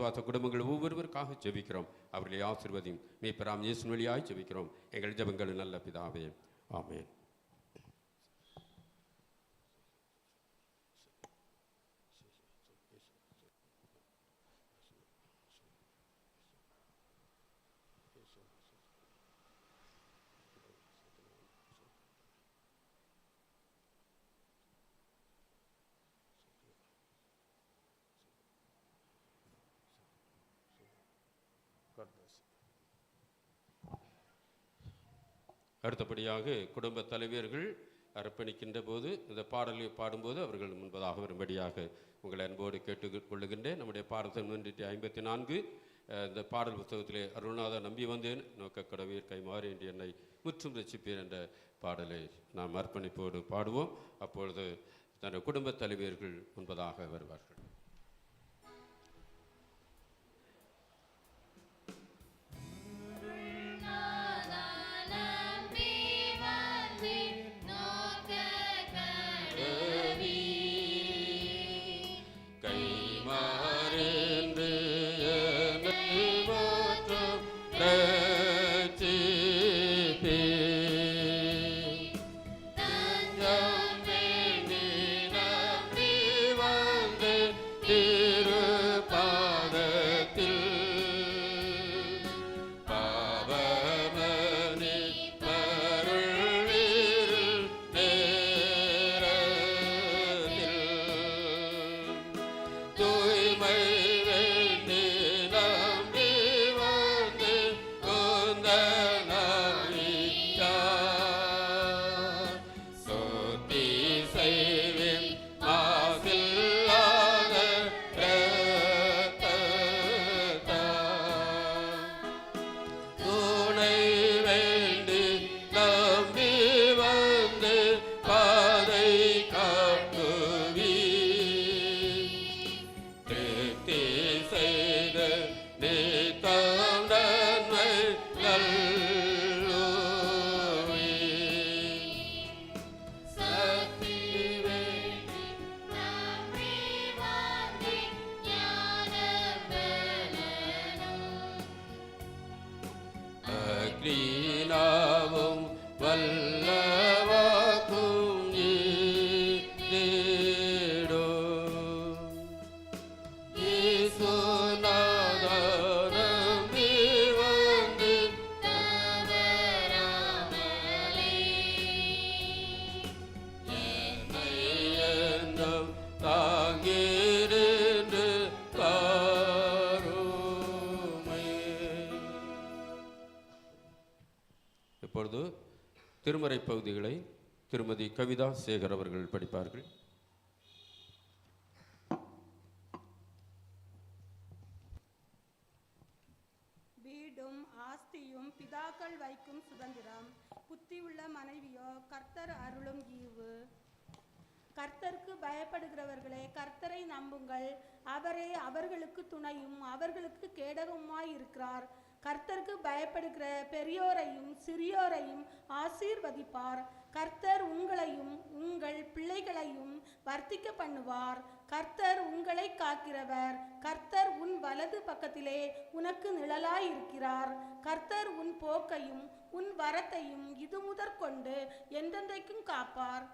விசுவாச குடும்பங்கள் ஒவ்வொருவருக்காக ஜெபிக்கிறோம். அவர்களை ஆசிர்வதியும். மீப்பராம் இயேசு வழியாய் ஜெபிக்கிறோம். எங்கள் ஜெபங்கள் நல்ல பிதாவே. ஆமேன். அடுத்தபடியாக குடும்ப தலைவர்கள் அர்ப்பணிக்கின்ற போது இந்த பாடலை பாடும்போது அவர்கள் முன்பதாக வரும்படியாக உங்களை அன்போடு கேட்டுக்கொள்ளுகின்றேன். நம்முடைய பாடத்தை முன்னூற்றி ஐம்பத்தி நான்கு இந்த பாடல் புத்தகத்திலே அருள்நாதா நம்பி வந்தேன் நோக்க கடவீர் கைமாறு என்று என்னை முற்றும் ரசிப்பேன் என்ற பாடலை நாம் அர்ப்பணிப்போடு பாடுவோம். அப்பொழுது தன் குடும்ப தலைவர்கள் முன்பதாக வருவார்கள். والله திருமறை பகுதிகளை திருமதி கவிதா சேகர் அவர்கள் படிப்பார்கள். வீடும் ஆஸ்தியும் பிதாக்கள் வைக்கும் சுதந்திரம். புத்தியுள்ள மனைவியோ கர்த்தர் அருளும் ஈவு. கர்த்தருக்கு பயப்படுகிறவர்களே கர்த்தரை நம்புங்கள். அவரே அவர்களுக்கு துணையும் அவர்களுக்கு கேடகமாய் இருக்கிறார் கர்த்தருக்கு பயப்படுகிற பெரியோரையும் சிறியோரையும் ஆசீர்வதிப்பார். கர்த்தர் உங்களையும் உங்கள் பிள்ளைகளையும் வர்த்திக்க பண்ணுவார். கர்த்தர் உங்களை காக்கிறவர். கர்த்தர் உன் வலது பக்கத்திலே உனக்கு நிழலாய் இருக்கிறார் கர்த்தர் உன் போக்கையும் உன் வரத்தையும் இது முதற்கொண்டு என்றென்றைக்கும் காப்பார்.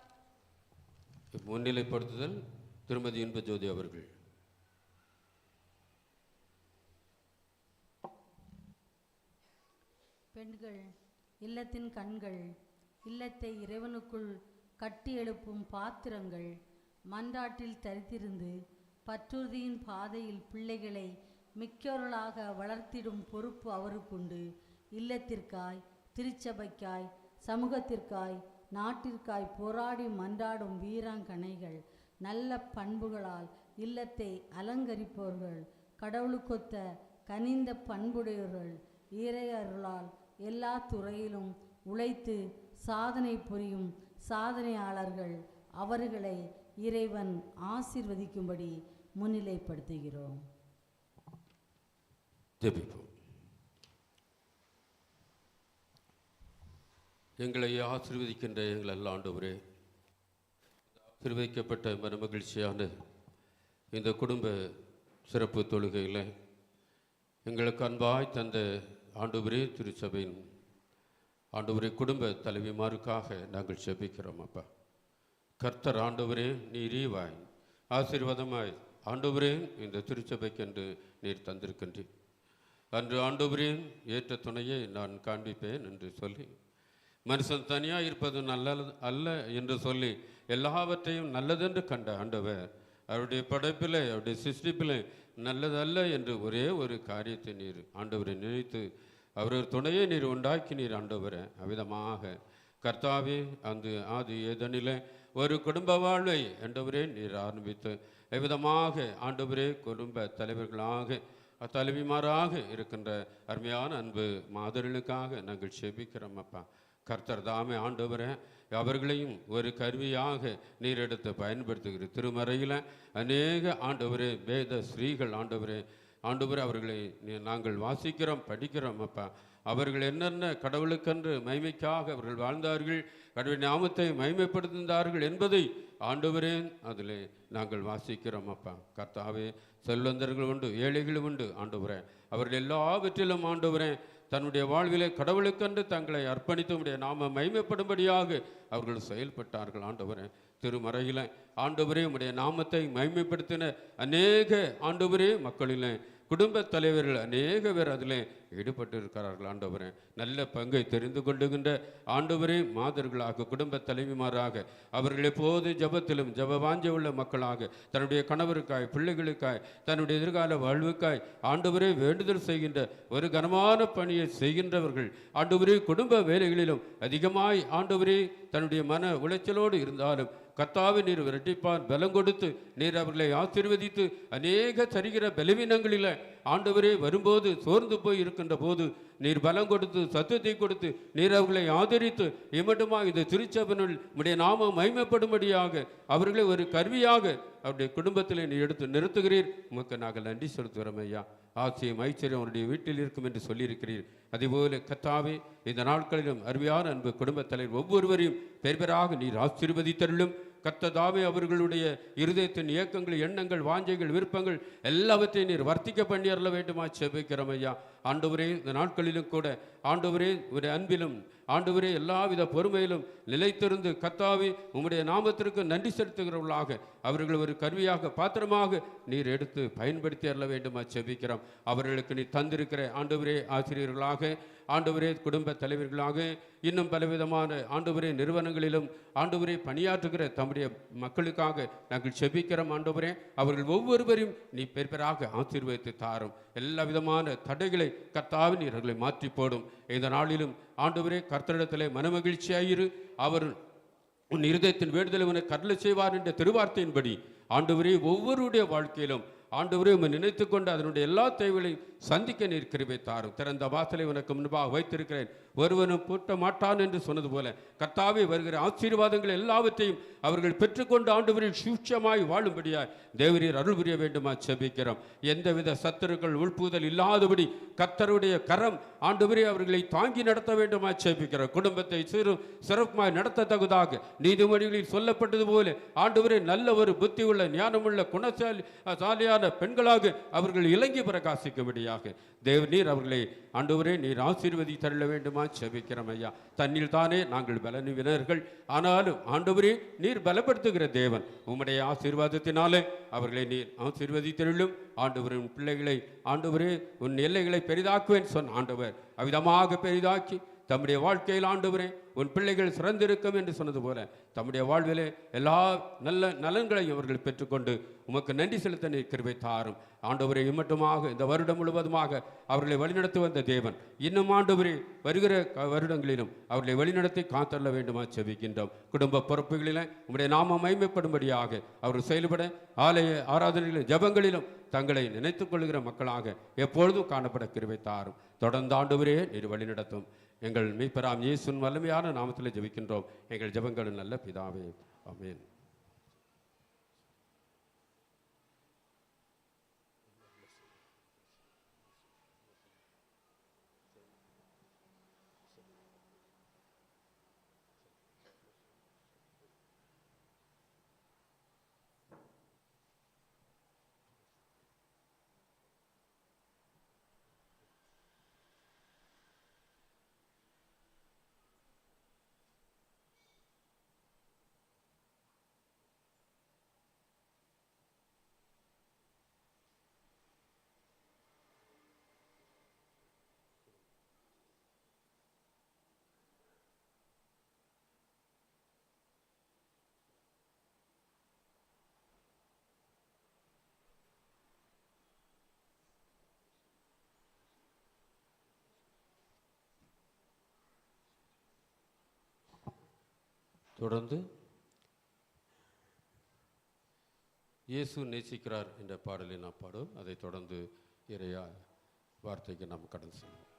முன்னிலைப்படுத்துதல் திருமதி இன்பஜோதி அவர்கள். பெண்கள் இல்லத்தின் கண்கள் இல்லத்தை இறைவனுக்குள் கட்டி எழுப்பும் பாத்திரங்கள் மன்றாட்டில் தரித்திருந்து பற்றுறுதியின் பாதையில் பிள்ளைகளை மிக்கவர்களாக வளர்த்திடும் பொறுப்பு அவருக்குண்டு. இல்லத்திற்காய் திருச்சபைக்காய் சமூகத்திற்காய் நாட்டிற்காய் போராடி மன்றாடும் வீராங்கனைகள் நல்ல பண்புகளால் இல்லத்தை அலங்கரிப்பவர்கள் கடவுளுக்கொத்த கனிந்த பண்புடையவர்கள் இறையருளால் எல்லா துறையிலும் உழைத்து சாதனை புரியும் சாதனையாளர்கள் அவர்களை இறைவன் ஆசிர்வதிக்கும்படி முன்னிலைப்படுத்துகிறோம். ஜெபிப்போம். எங்களை ஆசீர்வதிக்கின்ற எங்கள் எல்லா ஆண்டவரே ஆசிர்வதிக்கப்பட்ட மன மகிழ்ச்சியான இந்த குடும்ப சிறப்பு தொழுகையில் எங்களுக்கு அன்பாய் தந்த ஆண்டவரே திருச்சபையின் ஆண்டவரே குடும்ப தலைவிமாருக்காக நாங்கள் செபிக்கிறோம் அப்பா. கர்த்தர் ஆண்டவரே நீர் வாய் ஆசீர்வாதமாய். ஆண்டவரே இந்த திருச்சபைக்கென்று நீர் தந்திருக்கின்றேன் அன்று ஆண்டவரே ஏற்ற துணையை நான் காண்பிப்பேன் என்று சொல்லி மனுஷன் தனியாக இருப்பது நல்லது அல்ல என்று சொல்லி எல்லாவற்றையும் நல்லதென்று கண்ட ஆண்டவர் அவருடைய படைப்பில் அவருடைய சிருஷ்டிப்பில் நல்லதல்ல என்று ஒரே ஒரு காரியத்தை நீர் ஆண்டவரை நினைத்து அவரவர் துணையை நீர் உண்டாக்கி நீர் ஆண்டவரை. அவ்விதமாக கர்த்தாவே அந்த ஆதி ஏதனில ஒரு குடும்ப வாழ்வை ஆண்டவரே நீர் ஆரம்பித்து எவ்விதமாக ஆண்டவரே குடும்ப தலைவர்களாக தலைவிமாராக இருக்கின்ற அருமையான அன்பு மாதர்களுக்காக நாங்கள் செபிக்கிறோம் அப்பா. கர்த்தர் தாமே ஆண்டவரை அவர்களையும் ஒரு கருவியாக நீர் எடுத்து பயன்படுத்துகிற திருமறையில் அநேக ஆண்டவரே வேத ஸ்ரீகள் ஆண்டவரே ஆண்டவர் அவர்களை நாங்கள் வாசிக்கிறோம் படிக்கிறோம் அப்பா. அவர்கள் என்னென்ன கடவுளுக்கென்று மைமைக்காக அவர்கள் வாழ்ந்தார்கள் கடவுள் நாமத்தை மைமைப்படுத்தினார்கள் என்பதை ஆண்டவரே அதில் நாங்கள் வாசிக்கிறோம் அப்பா. கர்த்தாவே செல்வந்தர்கள் உண்டு ஏழைகளும் உண்டு ஆண்டவரே. அவர்கள் எல்லாவற்றிலும் ஆண்டவரேன் தன்னுடைய வாழ்விலே கடவுளுக்கென்று தங்களை அர்ப்பணித்து உடைய நாம மைமைப்படும்படியாக அவர்கள் செயல்பட்டார்கள். ஆண்டவரே திருமறையில் ஆண்டவரே உடைய நாமத்தை மைமைப்படுத்தின அநேக ஆண்டவரே மக்களிலே குடும்ப தலைவர்கள் அநேக பேர் அதில் ஈடுபட்டு இருக்கிறார்கள் ஆண்டவரே. நல்ல பங்கை தெரிந்து கொண்டுகின்ற ஆண்டவரே மாதர்களாக குடும்ப தலைவிமாராக அவர்கள் எப்போது ஜபத்திலும் ஜப வாஞ்ச உள்ள மக்களாக தன்னுடைய கணவருக்காய் பிள்ளைகளுக்காய் தன்னுடைய எதிர்கால வாழ்வுக்காய் ஆண்டவரே வேண்டுதல் செய்கின்ற ஒரு கனமான பணியை செய்கின்றவர்கள் ஆண்டவரே குடும்ப வேலைகளிலும் அதிகமாய் ஆண்டவரே தன்னுடைய மன உளைச்சலோடு இருந்தாலும் கத்தாவை நீர் விரட்டிப்பார் பலம் கொடுத்து நீர் அவர்களை ஆசீர்வதித்து அநேக சரிகிற பலவீனங்களில் ஆண்டவரே வரும்போது சோர்ந்து போய் இருக்கின்ற போது நீர் பலம் கொடுத்து சத்துவத்தை கொடுத்து நீர் அவர்களை ஆதரித்து இம்மட்டுமா இந்த திருச்சபனுள் உடைய நாமம் மைமைப்படும்படியாக அவர்களை ஒரு கருவியாக அவருடைய குடும்பத்தில் நீ எடுத்து நிறுத்துகிறீர். உமக்கு நாங்கள் நன்றி செலுத்துகிறோம் ஐயா. ஆட்சியும் ஐச்சரியம் அவருடைய வீட்டில் இருக்கும் என்று சொல்லியிருக்கிறீர். அதேபோல கத்தாவே இந்த நாட்களிலும் அருமையான அன்பு குடும்பத் தலைவர் ஒவ்வொருவரையும் பெயர் நீர் ஆசீர்வதித்தருளும். கத்ததாவே அவர்களுடைய இருதயத்தின் இயக்கங்கள் எண்ணங்கள் வாஞ்சைகள் விருப்பங்கள் எல்லாவற்றையும் நீர் வர்த்திக்க பண்ணி அருள வேண்டுமா? செபிக்கிறோம் ஐயா. ஆண்டவரே இந்த நாட்களிலும் கூட ஆண்டவரே ஒரு அன்பிலும் ஆண்டவரே எல்லாவித பொறுமையிலும் நிலைத்திருந்து கத்தாவே உம்முடைய நாமத்திற்கு நன்றி செலுத்துகிறவர்களாக அவர்கள் ஒரு கருவியாக பாத்திரமாக நீர் எடுத்து பயன்படுத்தி அருள வேண்டுமா? செபிக்கிறோம். அவர்களுக்கு நீ தந்திருக்கிற ஆண்டவரே ஆசிரியர்களாக ஆண்டவரே குடும்ப தலைவர்களாக இன்னும் பலவிதமான ஆண்டவரே நிறுவனங்களிலும் ஆண்டவரே பணியாற்றுகிற தம்முடைய மக்களுக்காக நாங்கள் செபிக்கிறோம் ஆண்டவரே. அவர்கள் ஒவ்வொருவரையும் நீ பெர் ஆசீர்வதித்து தாரும். எல்லா விதமான தடைகளை கர்த்தாவின் இவர்களை மாற்றி போடும். இந்த நாளிலும் ஆண்டவரே கர்த்தரிடத்திலே மனமகிழ்ச்சியாயிரு. அவர் உன் இருதயத்தின் வேண்டுதலை உனக்கு கருளை செய்வார் என்ற திருவார்த்தையின்படி ஆண்டவரே ஒவ்வொருடைய வாழ்க்கையிலும் ஆண்டவரே உம்மை நினைத்து கொண்டு அதனுடைய எல்லா தேவைகளையும் சந்திக்க நீர் கிருபை தாரும். திறந்த வாசலை உனக்கு முன்பாக வைத்திருக்கிறேன். ஒருவனும் பூட்ட மாட்டான் என்று சொன்னது போல கர்த்தாவே வருகிற ஆசீர்வாதங்கள் எல்லாவற்றையும் அவர்கள் பெற்றுக்கொண்டு ஆண்டவரில் சூட்சமாய் வாழும்படியாய் தேவரீர் அருள் புரிய வேண்டுமா செபிக்கிறோம். எந்தவித சத்துருக்கள் உள்புதல் இல்லாதபடி கர்த்தருடைய கரம் ஆண்டவரே அவர்களை தாங்கி நடத்த வேண்டுமா செபிக்கிறோம். குடும்பத்தை சிறு சிறப்புமாய் நடத்த தகுதாக நீதிமொழிகளில் சொல்லப்பட்டது போல ஆண்டவரே நல்ல ஒரு புத்தி உள்ள ஞானமுள்ள குணசாலி சாலியான பெண்களாக அவர்கள் இலங்கி பிரகாசிக்கும்படியாக தேவ நீர் அவர்களை ஆண்டவரே நீர் ஆசீர்வதி தள்ள வேண்டுமா? செபிக்கிறோம் ஐயா. தன்னில் தானே நாங்கள் பலனுவினர்கள். ஆனாலும் ஆண்டவரே நீர் பலப்படுத்துகிற தேவன். உம்முடைய ஆசீர்வாதத்தினாலே அவர்களை நீர் ஆசீர்வதித்தருளும். ஆண்டவரின் பிள்ளைகளை ஆண்டவரே உன் எல்லைகளை பெரிதாக்குவேன் சொன்ன ஆண்டவர். அவ்விதமாக பெரிதாக்கி தம்முடைய வாழ்க்கையில் ஆண்டவரே உன் பிள்ளைகள் சிறந்திருக்கும் என்று சொன்னது போல தம்முடைய வாழ்விலே எல்லா நல்ல நலன்களையும் அவர்கள் பெற்றுக்கொண்டு உமக்கு நன்றி செலுத்த கிருபை தாரும். ஆண்டவரை இம்மட்டுமாக இந்த வருடம் முழுவதுமாக அவர்களை வழிநடத்தி வந்த தேவன் இன்னும் ஆண்டவரே வருகிற க- வருடங்களிலும் அவர்களை வழிநடத்தி காத்தள்ள வேண்டுமா செவிக்கின்றோம் குடும்ப பொறுப்புகளிலே உம்முடைய நாம மைமைப்படும்படியாக அவர்கள் செயல்பட ஆலய ஆராதனைகளிலும் ஜபங்களிலும் தங்களை நினைத்துக் கொள்கிற மக்களாக எப்பொழுதும் காணப்பட கிருபை தாரும். தொடர்ந்து ஆண்டவரே நீர் வழிநடத்தும். எங்கள் மீட்பராம் இயேசுன் வல்லமையான நாமத்தில் ஜெபிக்கின்றோம். எங்கள் ஜெபங்களின் நல்ல பிதாவே. அமேன் தொடர்ந்து இயேசு நேசிக்கிறார் என்ற பாடலை நாம் பாடும் அதைத் தொடர்ந்து இறையா வார்த்தைக்கு நாம் கடந்து செல்வோம்.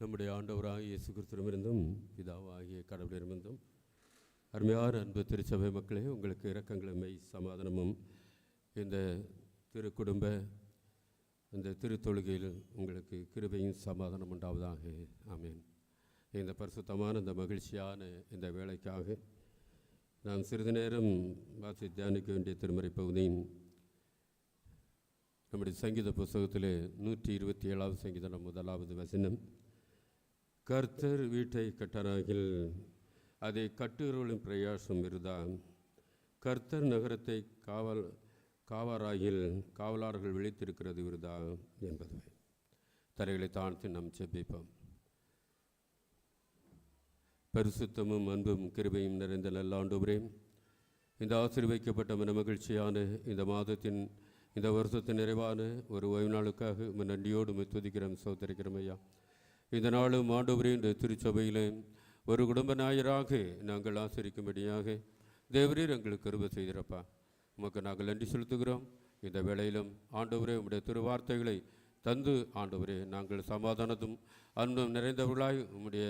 நம்முடைய ஆண்டவராக இயேசு கிறிஸ்துவிடமிருந்தும் பிதாவாகிய கடவுளிடமிருந்தும் அருமையான அன்பு திருச்சபை மக்களே உங்களுக்கு இரக்கங்களும் சமாதானமும் இந்த திருக்குடும்ப இந்த திருத்தொழுகையில் உங்களுக்கு கிருபையும் சமாதானம் உண்டாவதாக. ஆமேன். இந்த பரிசுத்தமான இந்த மகிழ்ச்சியான இந்த வேலைக்காக நாம் சிறிது நேரம் வாசி தியானிக்க வேண்டிய திருமறை பகுதியின் நம்முடைய சங்கீத புஸ்தகத்தில் நூற்றி இருபத்தி ஏழாவது சங்கீதம் முதலாவது வசனம். கர்த்தர் வீட்டை கட்டராகில். அதை கட்டுகிறவளின் பிரயாசம் இருந்தால் கர்த்தர் நகரத்தை காவல் காவாராகில் காவலாளர்கள் விழித்திருக்கிறது விருதா என்பது தரைகளை தாழ்த்து நாம் செப்பிப்போம் பரிசுத்தமும் அன்பும் கிருபையும் நிறைந்த நல்லாண்டுபுரே இந்த ஆசீர்வைக்கப்பட்ட மன மகிழ்ச்சியான இந்த மாதத்தின் இந்த வருஷத்தின் நிறைவான ஒரு ஓய்வு நாளுக்காக நன்றியோடு துதிக்கிறோம் சோதரிக்கிறோம் ஐயா. இந்த நாளும் ஆண்டவரே இந்த திருச்சபையில் ஒரு குடும்ப நாயராக நாங்கள் ஆசரிக்கும்படியாக தேவரீர் எங்களுக்கு கருவ செய்திருப்பா. உமக்கு நாங்கள் நன்றி செலுத்துகிறோம். இந்த வேளையிலும் ஆண்டவரே உம்முடைய திருவார்த்தைகளை தந்து ஆண்டவரே நாங்கள் சமாதானத்தும் அன்பும் நிறைந்தவர்களாய் உம்முடைய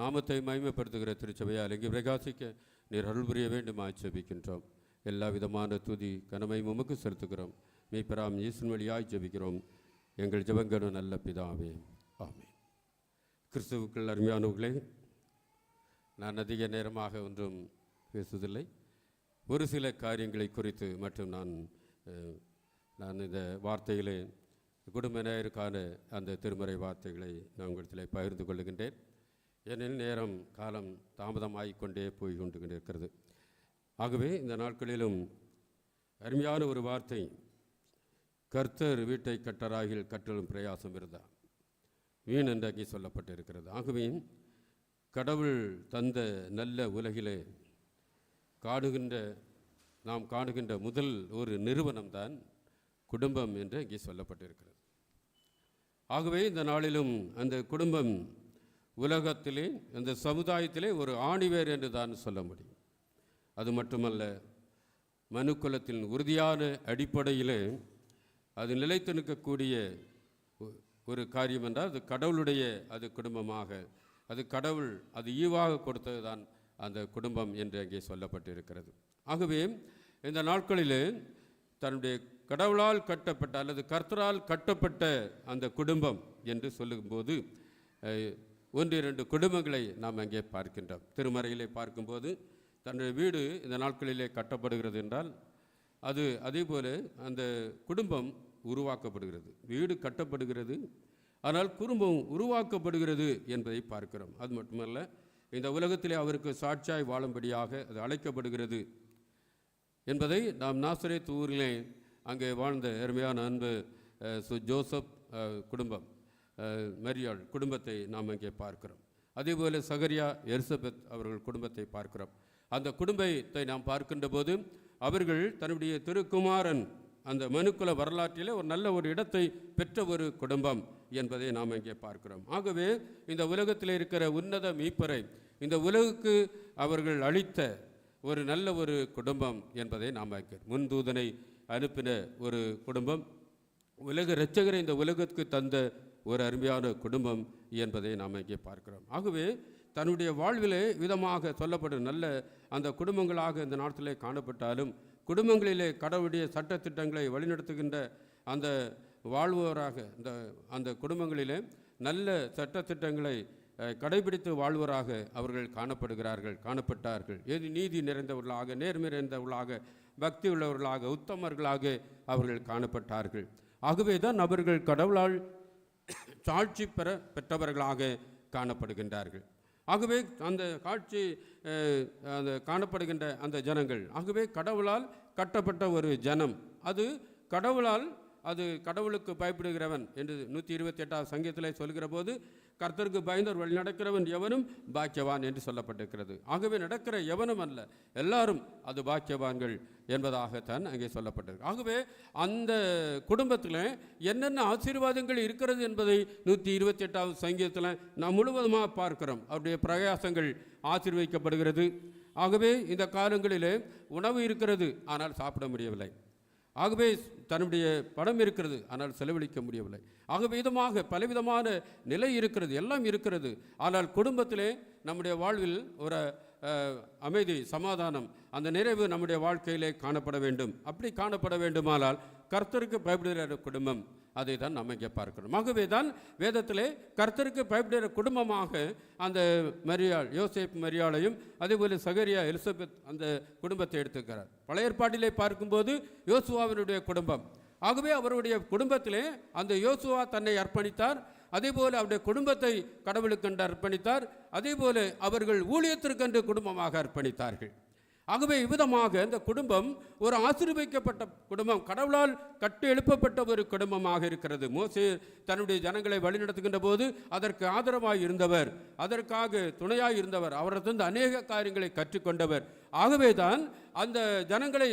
நாமத்தை மகிமைப்படுத்துகிற திருச்சபையால் இங்கே பிரகாசிக்க நீர் அருள் புரிய வேண்டுமாய் ஜெபிக்கின்றோம் எல்லா விதமான துதி கனமை உமக்கு செலுத்துகிறோம். மீப்பராம் இயேசுவின் வழியாய் ஜெபிக்கிறோம். எங்கள் ஜெபங்களும் நல்ல பிதாவே. ஆமே கிறிஸ்துவுக்குள் அருமையானவர்களே நான் அதிக நேரமாக ஒன்றும் பேசுவதில்லை. ஒரு சில காரியங்களை குறித்து மட்டும் நான் நான் இந்த வார்த்தையிலே குடும்ப நேயருக்கான அந்த திருமறை வார்த்தைகளை நான் உங்களிடத்தில் பகிர்ந்து கொள்ளுகின்றேன் ஏனெனில் நேரம் காலம் தாமதமாகிக் கொண்டே போய் கொண்டு இருக்கிறது. ஆகவே இந்த நாட்களிலும் அருமையான ஒரு வார்த்தை கர்த்தர் வீட்டை கட்டராகில் கட்டலும் பிரயாசம் இருந்தார். வீண் என்றாக்கி சொல்லப்பட்டிருக்கிறது. ஆகவே கடவுள் தந்த நல்ல உலகிலே காடுகின்ற நாம் காணுகின்ற முதல் ஒரு நிறுவனம்தான் குடும்பம் என்று இங்கே சொல்லப்பட்டிருக்கிறது. ஆகவே இந்த நாளிலும் அந்த குடும்பம் உலகத்திலே அந்த சமுதாயத்திலே ஒரு ஆணிவேர் என்று தான் சொல்ல முடியும். அது மட்டுமல்ல மனுக்குலத்தின் உறுதியான அடிப்படையில் அது நிலைத்து நிற்கக்கூடிய ஒரு காரியம் என்றால் அது கடவுளுடைய அது குடும்பமாக அது கடவுள் அது ஈவாக கொடுத்தது தான் அந்த குடும்பம் என்று அங்கே சொல்லப்பட்டிருக்கிறது. ஆகவே இந்த நாட்களில் தன்னுடைய கடவுளால் கட்டப்பட்ட அல்லது கர்த்தரால் கட்டப்பட்ட அந்த குடும்பம் என்று சொல்லும்போது ஒன்று இரண்டு குடும்பங்களை நாம் அங்கே பார்க்கின்றோம். திருமறையிலே பார்க்கும்போது தன்னுடைய வீடு இந்த நாட்களிலே கட்டப்படுகிறது என்றால் அது அதே போல அந்த குடும்பம் உருவாக்கப்படுகிறது. வீடு கட்டப்படுகிறது. ஆனால் குடும்பம் உருவாக்கப்படுகிறது என்பதை பார்க்கிறோம். அது மட்டுமல்ல இந்த உலகத்திலே அவருக்கு சாட்சியாய் வாழும்படியாக அது அழைக்கப்படுகிறது என்பதை நாம் நாசரேத் ஊரிலே அங்கே வாழ்ந்த அருமையான அன்பு சு ஜோசப் குடும்பம் மரியாள் குடும்பத்தை நாம் இங்கே பார்க்கிறோம். அதேபோல சகரியா எரிசபெத் அவர்கள் குடும்பத்தை பார்க்கிறோம். அந்த குடும்பத்தை நாம் பார்க்கின்ற போது அவர்கள் தன்னுடைய திருக்குமாரன் அந்த மனுக்குல வரலாற்றிலே ஒரு நல்ல ஒரு இடத்தை பெற்ற ஒரு குடும்பம் என்பதை நாம் இங்கே பார்க்கிறோம். ஆகவே இந்த உலகத்தில் இருக்கிற உன்னத மீப்பரை இந்த உலகுக்கு அவர்கள் அளித்த ஒரு நல்ல ஒரு குடும்பம் என்பதை நாம் முன்தூதனை அனுப்பின ஒரு குடும்பம் உலக இரட்சகரை இந்த உலகத்துக்கு தந்த ஒரு அருமையான குடும்பம் என்பதை நாம் இங்கே பார்க்கிறோம். ஆகவே தன்னுடைய வாழ்விலே விதமாக சொல்லப்படும் நல்ல அந்த குடும்பங்களாக இந்த நாட்டிலே காணப்பட்டாலும் குடும்பங்களிலே கடவுளுடைய சட்டத்திட்டங்களை வழிநடத்துகின்ற அந்த வாழ்வோராக இந்த அந்த குடும்பங்களிலே நல்ல சட்டத்திட்டங்களை திட்டங்களை கடைபிடித்து வாழ்வோராக அவர்கள் காணப்படுகிறார்கள் காணப்பட்டார்கள். எது நீதி நிறைந்தவர்களாக நேர்மை நிறைந்தவர்களாக பக்தி உள்ளவர்களாக உத்தமர்களாக அவர்கள் காணப்பட்டார்கள். ஆகவே தான் அவர்கள் கடவுளால் சாட்சி பெற பெற்றவர்களாக காணப்படுகின்றார்கள். ஆகவே அந்த காட்சி அந்த காணப்படுகின்ற அந்த ஜனங்கள் ஆகவே கடவுளால் கட்டப்பட்ட ஒரு ஜனம். அது கடவுளால் அது கடவுளுக்கு பயப்படுகிறவன் என்று நூற்றி இருபத்தி எட்டாவது சங்கீதத்திலே சொல்கிற போது கர்த்தருக்கு பயந்தவர் வழி நடக்கிறவன் எவனும் பாக்கியவான் என்று சொல்லப்பட்டிருக்கிறது. ஆகவே நடக்கிற எவனும் அல்ல எல்லாரும் அது பாக்கியவான்கள் என்பதாகத்தான் அங்கே சொல்லப்பட்டிருக்கு. ஆகவே அந்த குடும்பத்தில் என்னென்ன ஆசீர்வாதங்கள் இருக்கிறது என்பதை நூற்றி இருபத்தி எட்டாவது சங்கீதத்தில் நாம் முழுவதுமாக பார்க்கிறோம். அவருடைய பிரயாசங்கள் ஆசீர்வதிக்கப்படுகிறது ஆகவே இந்த காலங்களிலே உணவு இருக்கிறது ஆனால் சாப்பிட முடியவில்லை. ஆகவே தன்னுடைய பணம் இருக்கிறது ஆனால் செலவழிக்க முடியவில்லை. ஆகவே விதமாக பலவிதமான நிலை இருக்கிறது எல்லாம் இருக்கிறது. ஆனால் குடும்பத்திலே நம்முடைய வாழ்வில் ஒரு அமைதி சமாதானம் அந்த நிறைவு நம்முடைய வாழ்க்கையிலே காணப்பட வேண்டும். அப்படி காணப்பட வேண்டுமானால் கர்த்தருக்கு பயப்படுகிற குடும்பம். அதை தான் நம்ம இங்கே பார்க்கிறோம் ஆகவே தான் வேதத்திலே கர்த்தருக்கு பயப்படுகிற குடும்பமாக அந்த மரியாள் யோசேப் மரியாளையும் அதேபோல் சகரியா எலிசபெத் அந்த குடும்பத்தை எடுத்துக்கிறார். பழைய ஏற்பாட்டிலே பார்க்கும்போது யோசுவாவினுடைய குடும்பம். ஆகவே அவருடைய குடும்பத்திலே அந்த யோசுவா தன்னை அர்ப்பணித்தார். அதேபோல் அவருடைய குடும்பத்தை கடவுளுக்கென்று அர்ப்பணித்தார். அதேபோல அவர்கள் ஊழியத்திற்கென்று குடும்பமாக அர்ப்பணித்தார்கள். ஆகவே இவ்விதமாக இந்த குடும்பம் ஒரு ஆசீர்வதிக்கப்பட்ட குடும்பம் கடவுளால் கட்டு எழுப்பப்பட்ட ஒரு குடும்பமாக இருக்கிறது. மோசே தன்னுடைய ஜனங்களை வழிநடத்துகின்ற போது அதற்கு ஆதரவாய் இருந்தவர் அதற்காக துணையாய் இருந்தவர் அவரது அநேக காரியங்களை கற்றுக்கொண்டவர். ஆகவே தான் அந்த ஜனங்களை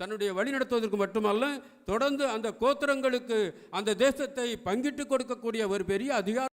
தன்னுடைய வழிநடத்துவதற்கு மட்டுமல்ல தொடர்ந்து அந்த கோத்திரங்களுக்கு அந்த தேசத்தை பங்கிட்டு கொடுக்கக்கூடிய ஒரு பெரிய அதிகாரம்